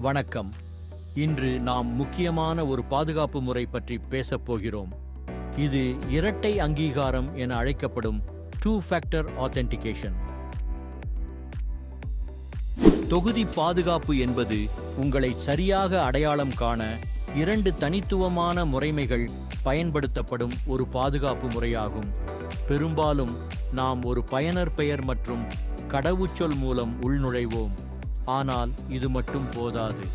வணக்கம். இன்று நாம் முக்கியமான ஒரு பாதுகாப்பு முறை பற்றி பேசப் போகிறோம். இது இரட்டை அங்கீகாரம் என அழைக்கப்படும் டூ ஃபேக்டர் ஆத்தென்டிகேஷன் தொகுதி பாதுகாப்பு என்பது உங்களை சரியாக அடையாளம் காண இரண்டு தனித்துவமான முறைமைகள் பயன்படுத்தப்படும் ஒரு பாதுகாப்பு முறையாகும். பெரும்பாலும் நாம் ஒரு பயனர் பெயர் மற்றும் கடவுச்சொல் மூலம் உள்நுழைவோம். ஆனால் இது மட்டும் போதாது.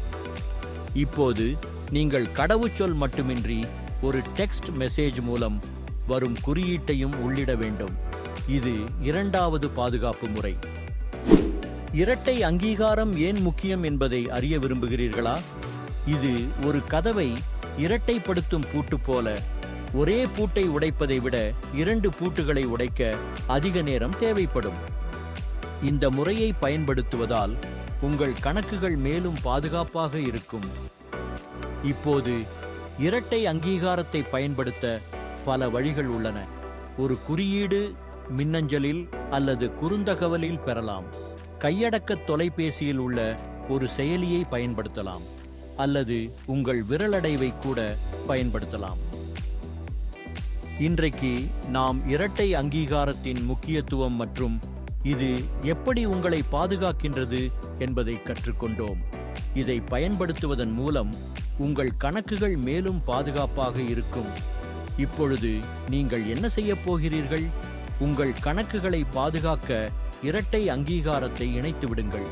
இப்போது நீங்கள் கடவுச்சொல் மட்டுமின்றி ஒரு டெக்ஸ்ட் மெசேஜ் மூலம் வரும் குறியீட்டையும் உள்ளிட வேண்டும். இது இரண்டாவது பாதுகாப்பு முறை. இரட்டை அங்கீகாரம் ஏன் முக்கியம் என்பதை அறிய விரும்புகிறீர்களா? இது ஒரு கதவை இரட்டைப்படுத்தும் பூட்டு போல ஒரே பூட்டை உடைப்பதை விட இரண்டு பூட்டுகளை உடைக்க அதிக நேரம் தேவைப்படும். இந்த முறையை பயன்படுத்துவதால் உங்கள் கணக்குகள் மேலும் பாதுகாப்பாக இருக்கும். இப்போது இரட்டை அங்கீகாரத்தை பயன்படுத்த பல வழிகள் உள்ளன. ஒரு குறியீடு மின்னஞ்சலில் அல்லது குறுந்தகவலில் பெறலாம். கையடக்க தொலைபேசியில் உள்ள ஒரு செயலியை பயன்படுத்தலாம். அல்லது உங்கள் விரலடைவை கூட பயன்படுத்தலாம். இன்றைக்கு நாம் இரட்டை அங்கீகாரத்தின் முக்கியத்துவம் மற்றும் இது எப்படி உங்களை பாதுகாக்கின்றது என்பதை கற்றுக்கொண்டோம். இதை பயன்படுத்துவதன் மூலம் உங்கள் கணக்குகள் மேலும் பாதுகாப்பாக இருக்கும். இப்பொழுது நீங்கள் என்ன செய்யப் போகிறீர்கள்? உங்கள் கணக்குகளை பாதுகாக்க இரட்டை அங்கீகாரத்தை இணைத்துவிடுங்கள்